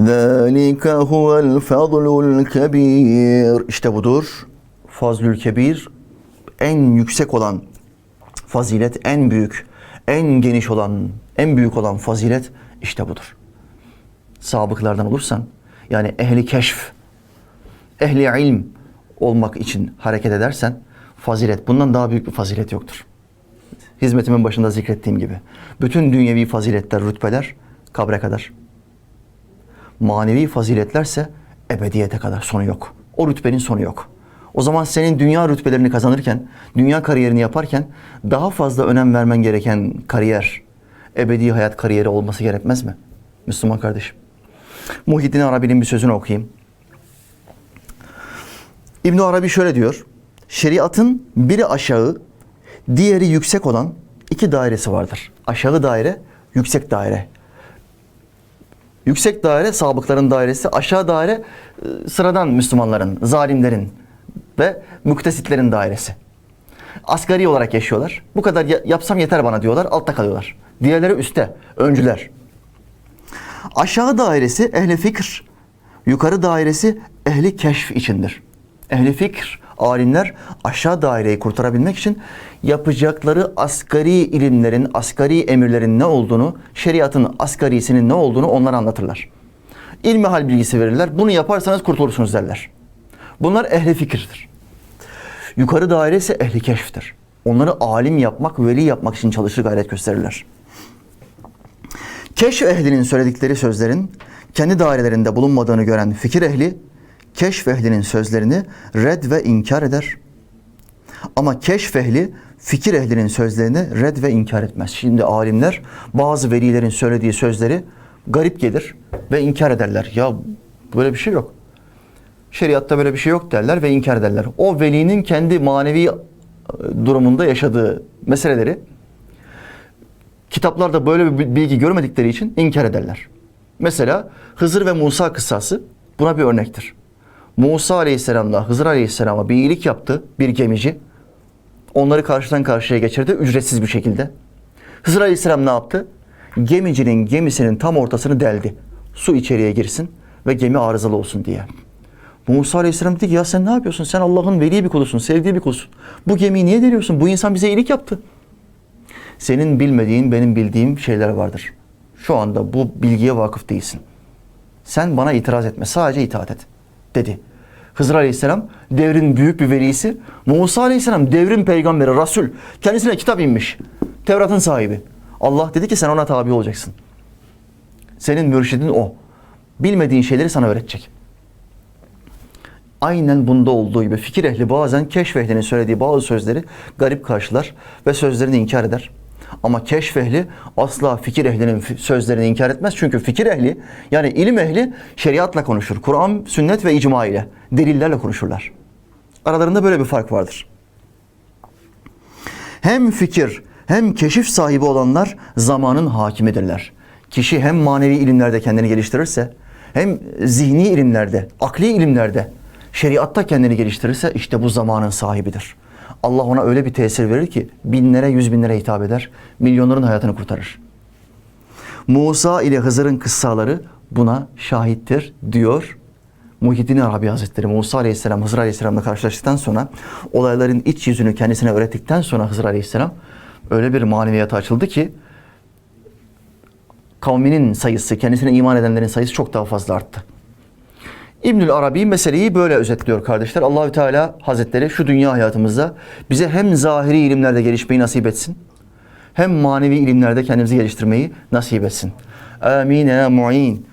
Zalika huvel fadlul kebir. İşte budur. Fazlül kebir en yüksek olan fazilet, en büyük, en geniş olan, en büyük olan fazilet işte budur. Sabıklardan olursan, yani ehli keşf, ehli ilm olmak için hareket edersen, fazilet, bundan daha büyük bir fazilet yoktur. Hizmetimin başında zikrettiğim gibi. Bütün dünyevi faziletler, rütbeler kabre kadar. Manevi faziletlerse ebediyete kadar sonu yok. O rütbenin sonu yok. O zaman senin dünya rütbelerini kazanırken, dünya kariyerini yaparken daha fazla önem vermen gereken kariyer, ebedi hayat kariyeri olması gerekmez mi? Müslüman kardeşim. Muhyiddin Arabi'nin bir sözünü okuyayım. İbn Arabi şöyle diyor. Şeriatın biri aşağı, diğeri yüksek olan iki dairesi vardır. Aşağı daire, yüksek daire. Yüksek daire sabıkların dairesi, aşağı daire e, sıradan Müslümanların, zalimlerin ve müktesitlerin dairesi. Asgari olarak yaşıyorlar. Bu kadar ya- yapsam yeter bana diyorlar, altta kalıyorlar. Diğerleri üstte, öncüler. Aşağı dairesi ehli fikir, yukarı dairesi ehli keşf içindir. Ehli fikir, alimler aşağı daireyi kurtarabilmek için yapacakları asgari ilimlerin, asgari emirlerin ne olduğunu, şeriatın asgarisinin ne olduğunu onlara anlatırlar. İlmi hal bilgisi verirler. Bunu yaparsanız kurtulursunuz derler. Bunlar ehli fikirdir. Yukarı daire ise ehli keşftir. Onları alim yapmak, veli yapmak için çalışır gayret gösterirler. Keşf ehlinin söyledikleri sözlerin kendi dairelerinde bulunmadığını gören fikir ehli, keşf ehlinin sözlerini red ve inkar eder. Ama keşf ehli fikir ehlinin sözlerini red ve inkar etmez. Şimdi alimler bazı velilerin söylediği sözleri garip gelir ve inkar ederler. Ya böyle bir şey yok. Şeriatta böyle bir şey yok derler ve inkar ederler. O velinin kendi manevi e, durumunda yaşadığı meseleleri kitaplarda böyle bir bilgi görmedikleri için inkar ederler. Mesela Hızır ve Musa kıssası buna bir örnektir. Musa Aleyhisselam'la Hızır Aleyhisselam'a bir iyilik yaptı bir gemici. Onları karşıdan karşıya geçirdi ücretsiz bir şekilde. Hızır Aleyhisselam ne yaptı? Gemicinin gemisinin tam ortasını deldi. Su içeriye girsin ve gemi arızalı olsun diye. Musa Aleyhisselam dedi ki ya sen ne yapıyorsun? Sen Allah'ın veli bir kulusun, sevdiği bir kulusun. Bu gemiyi niye deliyorsun? Bu insan bize iyilik yaptı. Senin bilmediğin, benim bildiğim şeyler vardır. Şu anda bu bilgiye vakıf değilsin. Sen bana itiraz etme, sadece itaat et, dedi. Hızır Aleyhisselam devrin büyük bir velisi. Musa Aleyhisselam devrin peygamberi, Resul. Kendisine kitap inmiş. Tevrat'ın sahibi. Allah dedi ki sen ona tabi olacaksın. Senin mürşidin o. Bilmediğin şeyleri sana öğretecek. Aynen bunda olduğu gibi fikir ehli bazen keşf ehlinin söylediği bazı sözleri garip karşılar ve sözlerini inkar eder. Ama keşf ehli asla fikir ehlinin sözlerini inkar etmez. Çünkü fikir ehli yani ilim ehli şeriatla konuşur. Kur'an, sünnet ve icma ile, delillerle konuşurlar. Aralarında böyle bir fark vardır. Hem fikir hem keşif sahibi olanlar zamanın hakimidirler. Kişi hem manevi ilimlerde kendini geliştirirse hem zihni ilimlerde, akli ilimlerde, şeriatta kendini geliştirirse işte bu zamanın sahibidir. Allah ona öyle bir tesir verir ki binlere, yüz binlere hitap eder, milyonların hayatını kurtarır. Musa ile Hızır'ın kıssaları buna şahittir diyor Muhyiddin Arabi Hazretleri. Musa Aleyhisselam Hızır Aleyhisselam'la karşılaştıktan sonra olayların iç yüzünü kendisine öğrettikten sonra Hızır Aleyhisselam öyle bir maneviyata açıldı ki kavminin sayısı, kendisine iman edenlerin sayısı çok daha fazla arttı. İbnül Arabi meseleyi böyle özetliyor kardeşler. Allahü Teala Hazretleri şu dünya hayatımızda bize hem zahiri ilimlerde gelişmeyi nasip etsin, hem manevi ilimlerde kendimizi geliştirmeyi nasip etsin. Amin ya mu'in.